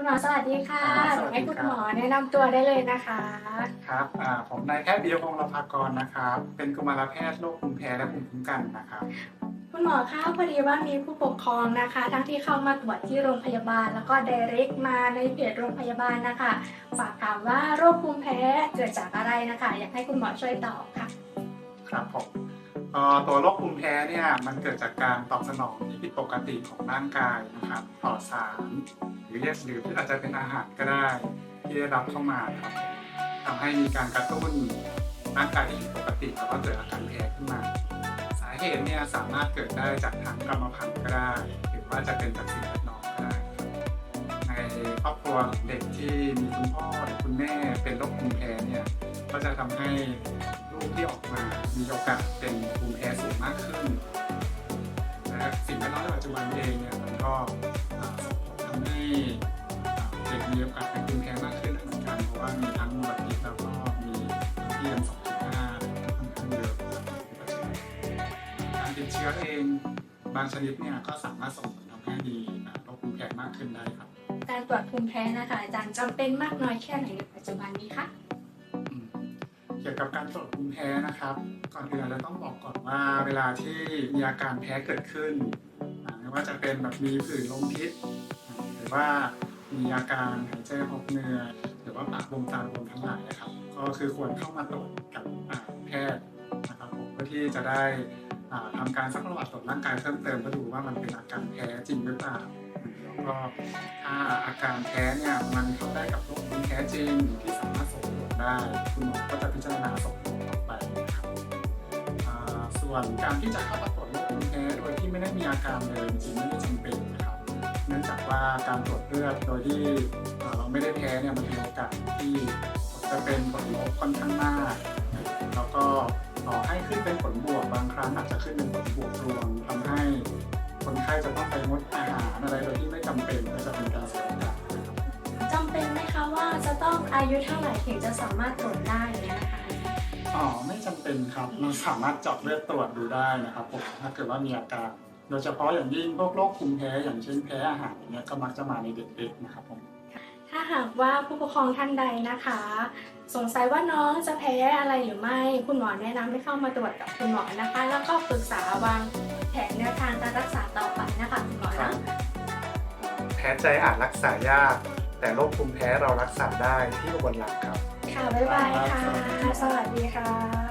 คุณหมอสวัสดีค่ะครับเดี๋ยวให้สวัคุสณดีครับหมอแนะนำตัวได้เลยนะคะ ครับอ่าผมนายแพทย์ปิยพงศ์รภากรนะครับ เป็นกุมารแพทย์โรคภูมิแพ้และภูมิคุ้มกันนะครับ คุณหมอคะพอดีว่ามีผู้ปกครองนะคะ ทั้งที่เข้ามาตรวจที่โรงพยาบาล แล้วก็ direct มาในเพจโรงพยาบาลนะคะฝากถามว่าโรคภูมิแพ้เกิดจากอะไรนะคะ อยากให้คุณหมอช่วยตอบค่ะ ครับผมเอ่อ ตัวโรคภูมิแพ้เนี่ยมันเกิดจากการตอบสนองที่ผิดปกติของร่างกายนะครับต่อสารหรือเรียกหรือที่อาจจะเป็นอาหารก็ได้ที่ได้รับเข้ามาครับทำให้มีการกระตุ้นร่างกายที่ผิดปกติแล้วก็เกิดอาการแพ้ขึ้นมา สาเหตุเนี่ยสามารถเกิดได้จากทางกรรมพันธุ์ก็ได้ หรือว่าจะเป็นจากสิ่งแวดล้อมก็ได้ครับในครอบครัวเด็กที่มีคุณพ่อหรือคุณแม่เป็นโรคภูมิแพ้เนี่ย ก็จะทำให้ลูกที่ออกมามีโอกาสเป็นภูมิแพ้สูงมากขึ้นและสิ่งแวดล้อมในปัจจุบันเองเนี่ยมันก็ทำให้เด็กมีโอกาสเป็นภูมิแพ้มากขึ้นเหมือนกันเพราะว่ามีทั้งมลพิษแล้วก็มีพีเอ็มสองจุดห้าค่อนข้างเยอะการติดเชื้อเองบางชนิดเนี่ยก็สามารถส่งผลทำให้มีอ่าโรคภูมิแพ้มากขึ้นได้ครับการตรวจภูมิแพ้นะคะอาจารย์จำเป็นมากน้อยแค่ไหนในปัจจุบันนี้คะ เกี่ยวกับการตรวจภูมิแพ้นะครับ ก่อนอื่นเราต้องบอกก่อนว่าเวลาที่มีอาการแพ้เกิดขึ้นไม่ว่าจะเป็นแบบมีผื่นลมพิษ หรือว่ามีอาการหายใจหอบเหนื่อยหรือว่าปากบวมตาบวมทั้งหลายนะครับ ก็คือควรเข้ามาตรวจกับแพทย์นะครับผมเพื่อที่จะได้อ่าทำการซักประวัติตรวจร่างกายเพิ่มเติมเพื่อดูว่ามันเป็นอาการแพ้จริงหรือเปล่าแล้วก็ถ้าอาการแพ้เนี่ยมันเข้าได้กับโรคภูมิแพ้จริงที่สามารถส่งผลได้คุณหมอ วนการที่จะเข้ามาตรวจโรคภูมิแพ้โดยที่ไม่ได้มีอาการเลยจริงๆไม่ได้จำเป็นนะครับเนื่องจากว่าการตรวจเลือดโดยที่เราไม่ได้แพ้เนี่ยมันมีโอกาสที่จะเป็นผลลบค่อนข้างมากแล้วก็ต่อให้ขึ้นเป็นผลบวกบางครั้งอาจจะขึ้นเป็นผลบวกรวมทำให้คนไข้จะต้องไปงดอาหารอะไรโดยที่ไม่จำเป็นก็จะเป็นการเสียโอกาสจำเป็นไหมคะว่าจะต้องอายุเท่าไหร่ถึงจะสามารถตรวจได้เนี่ยนะคะ อ๋อไม่จำเป็นครับเราสามารถเจาะเลือดตรวจดูได้นะครับผมถ้าเกิดว่ามีอาการ โดยเฉพาะอย่างยิ่งพวกโรคภูมิแพ้อย่างเช่นแพ้อาหารอย่างเงี้ยก็มักจะมาในเด็กๆนะครับผม ถ้าหากว่าผู้ปกครองท่านใดนะคะ สงสัยว่าน้องจะแพ้อะไรหรือไม่ คุณหมอแนะนำให้เข้ามาตรวจกับคุณหมอนะคะ แล้วก็ปรึกษาวางแผนแนวทางการรักษาต่อไปนะคะคุณหมอครันะบแพ้ใจอาจรักษายาก แต่โรคภูมิแพ้เรารักษาได้ที่อุบลรัตน์ครับ ค่ะ บ๊ายบายค่ะ สวัสดีค่ะ